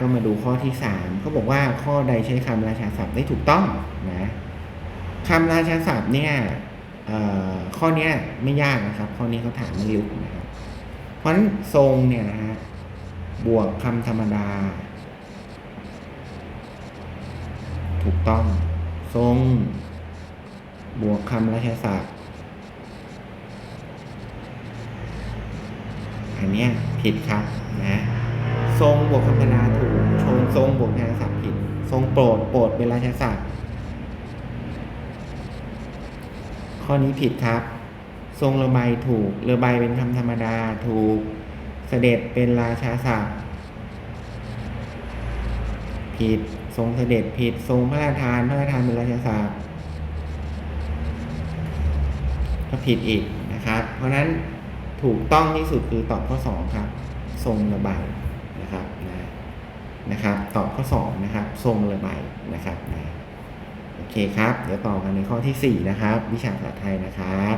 ก็มาดูข้อที่สามเขาบอกว่าข้อใดใช้คำราชาศัพท์ได้ถูกต้องนะคำราชาศัพท์เนี่ยข้อนี้ไม่ยากนะครับ ข้อนี้เขาถามไม่ลึกนะครับ เพราะฉะนั้นทรงเนี่ยนะฮะบวกคำธรรมดา ถูกต้อง ทรง บวกคำราชาศัพท์อันเนี้ยผิดครับนะ ทรงบวกคำธรรมดาถูกชงทรงบวกราชาศัพท์ผิด ทรงโปรดโปรดเป็นราชาศัพท์ข้อนี้ผิดครับ ทรงระบายถูกระบายเป็นคำธรรมดาถูก เสด็จเป็นราชาศัพท์ผิด ทรงเสด็จผิด ทรงพระราชทานพระราชทานเป็นราชาศัพท์ก็ผิดอีกนะครับ เพราะนั้นถูกต้องที่สุดคือตอบข้อ 2 ครับ ทรงระบาย นะครับนะนะครับ ตอบข้อ2นะครับ ทรงระบายนะครับนะโอเคครับ เดี๋ยวต่อกันในข้อที่ 4 นะครับ วิชาภาษาไทยนะครับ